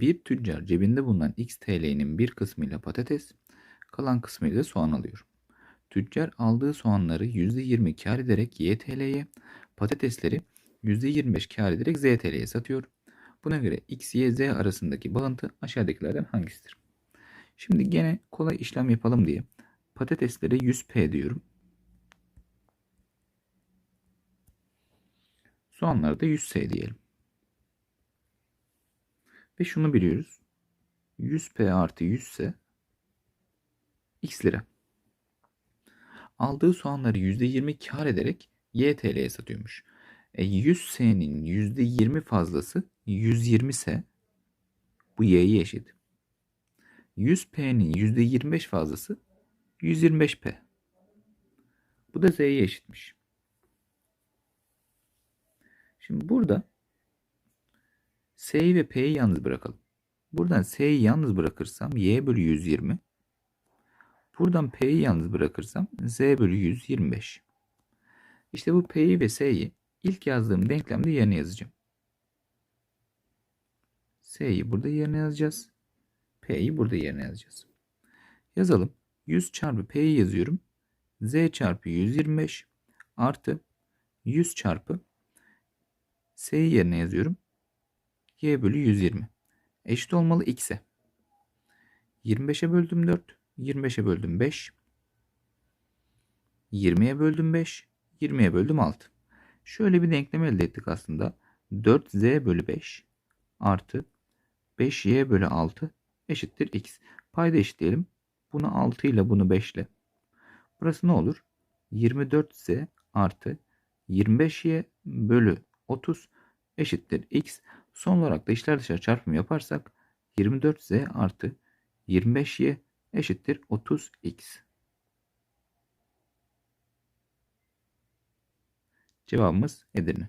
Bir tüccar cebinde bulunan X TL'nin bir kısmıyla patates, kalan kısmıyla da soğan alıyor. Tüccar aldığı soğanları %20 kar ederek Y TL'ye, patatesleri %25 kar ederek Z TL'ye satıyor. Buna göre X, Y, Z arasındaki bağıntı aşağıdakilerden hangisidir? Şimdi gene kolay işlem yapalım diye patateslere 100P diyorum. Soğanlara da 100S diyelim. Ve şunu biliyoruz. 100P artı 100 ise X lira. Aldığı soğanları %20 kar ederek Y TL'ye satıyormuş. E 100S'nin %20 fazlası 120 ise bu Y'ye eşit. 100P'nin %25 fazlası 125P. Bu da Z'ye eşitmiş. Şimdi burada S'yi ve P'yi yalnız bırakalım. Buradan S'yi yalnız bırakırsam Y bölü 120. Buradan P'yi yalnız bırakırsam Z bölü 125. İşte bu P'yi ve S'yi ilk yazdığım denklemde yerine yazacağım. S'yi burada yerine yazacağız. P'yi burada yerine yazacağız. Yazalım. 100 çarpı P'yi yazıyorum. Z çarpı 125 artı 100 çarpı S'yi yerine yazıyorum. Y bölü 120. Eşit olmalı X'e. 25'e böldüm 4. 25'e böldüm 5. 20'ye böldüm 5. 20'ye böldüm 6. Şöyle bir denklem elde ettik aslında. 4z bölü 5 artı 5y bölü 6 eşittir x. Payda eşitleyelim. Bunu 6 ile bunu 5 ile. Burası ne olur? 24z artı 25y bölü 30 eşittir x. Son olarak da içler dışarı çarpımı yaparsak 24z artı 25y eşittir 30x. Cevabımız Edirne.